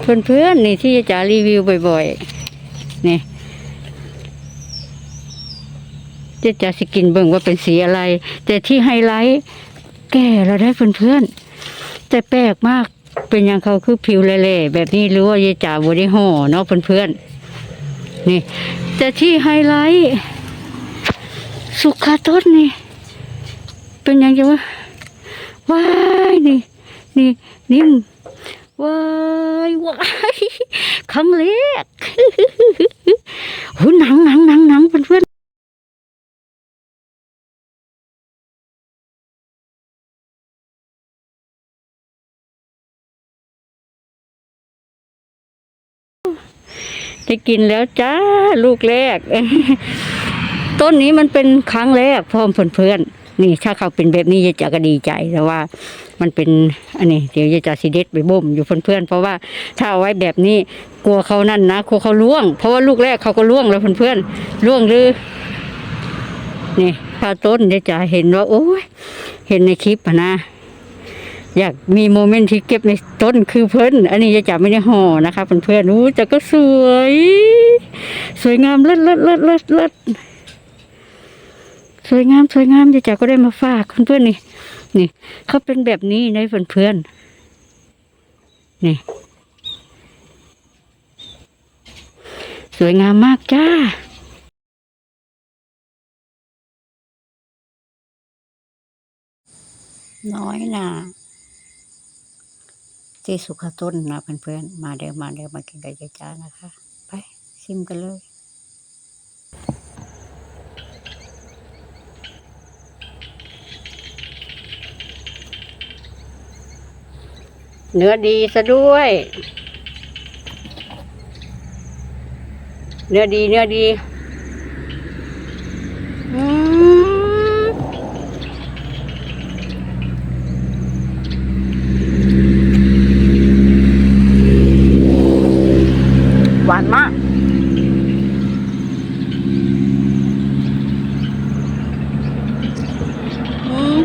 เพื่อนๆนี่ที่จะรีวิวบ่อยๆนี่เจะจะสกินเบิ่งว่าเป็นสีอะไร แต่ที่ไฮไลท์แก่แล้วได้เพื่อนๆแต่แปลกมากเป็นอย่างเขาคือผิวเละๆแบบนี้หรือว่าเยจ่าบริห่อเนาะเพื่อนๆนี่ แต่ที่ไฮไลท์สุขาต้นนี่ เป็นอยังไงวะว้ายนี่ นี่นี่ม ว้ายว้ายครั้งแรกหูหนังหนังหนังหนังเพื่อนเพื่อนได้กินแล้วจ้าลูกแรก ต้นนี้มันเป็นครั้งแรกพร้อมเพื่อนๆ นี่ถ้าเขาเป็นแบบนี้ยายจะก็ดีใจแต่ว่ามันเป็นอันนี้เดี๋ยวยายจะสิเด็ดไปบ่มอยู่เพื่อนๆเพราะว่าถ้าเอาไว้แบบนี้กลัวเขานั่นนะกลัวเขาล่วง เพราะว่าลูกแรกเขาก็ล่วงแล้วเพื่อนๆล่วงหรือนี่พาต้นยายจะเห็นว่าโอ้ยเห็นในคลิปนะอยากมีโมเมนต์ที่เก็บในต้นคือเพิ่นอันนี้ยายจะไม่ได้ห่อนะคะเพื่อนๆอู้แต่ก็สวย สวยงามเลิศเลิศเลิศเลิศเลิศ สวยงามสวยงามยายจ๋าก็ได้มาฝากเพื่อนๆนี่นี่เขาเป็นแบบนี้ในเพื่อนๆนี่สวยงามมากจ้าน้อยนาที่สุขต้นนะเพื่อนๆ มาเดี๋ยวมาเดี๋ยวมากินกับยายจ๋านะคะ ไปชิมกันเลย เนื้อดีซะด้วย เนื้อดีเนื้อดีอืมหวานมาก อืม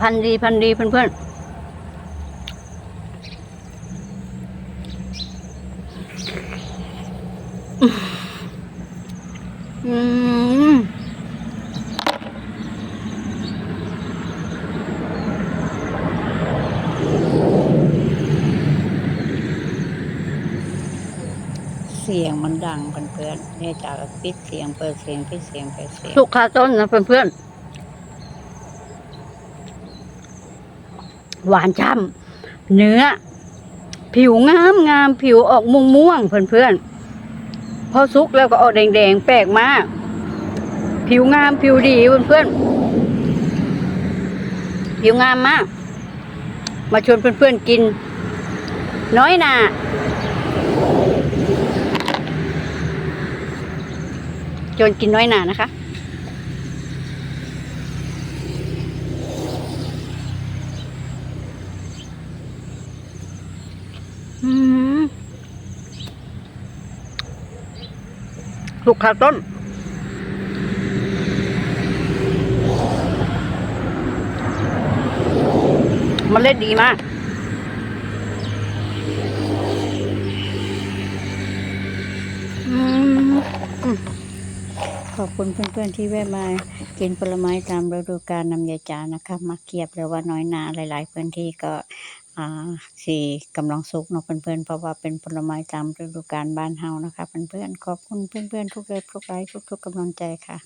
พันธุ์ดีพันธุ์ดีเพื่อนๆอืมเสียงมันดังเพื่อนๆเนี่ยจากปิดเสียงเปิดเสียงปิดเสียงเปิดเสียงสุกคาต้นนะเพื่อนๆ หวานช่ำเนื้อ ผิวงามงามผิวออกม่วงม่วงเพื่อนๆพอสุกแล้วก็ออกแดงๆแปลกมาก ผิวงามผิวดีเพื่อนๆผิวงามมาก มาชวนเพื่อนๆกิน น้อยหนาชวนกินน้อยหนานะคะ อืมลูกขาต้น มันเล่นดีมากขอบคุณเพื่อนๆที่แวะมากินผลไม้ตามฤดูกาลนำยาจานะคะ มาเกียบหรือว่าน้อยนาหลาย ๆ พื้นที่ก็ อ่าสี่กำลังสุกเนาะเพื่อนๆเพราะว่าเป็นผลไม้ตามฤดูกาลบ้านเฮานะคะเพื่อนๆขอบคุณเพื่อนๆทุกเลยทุกไลค์ทุกๆกำลังใจค่ะ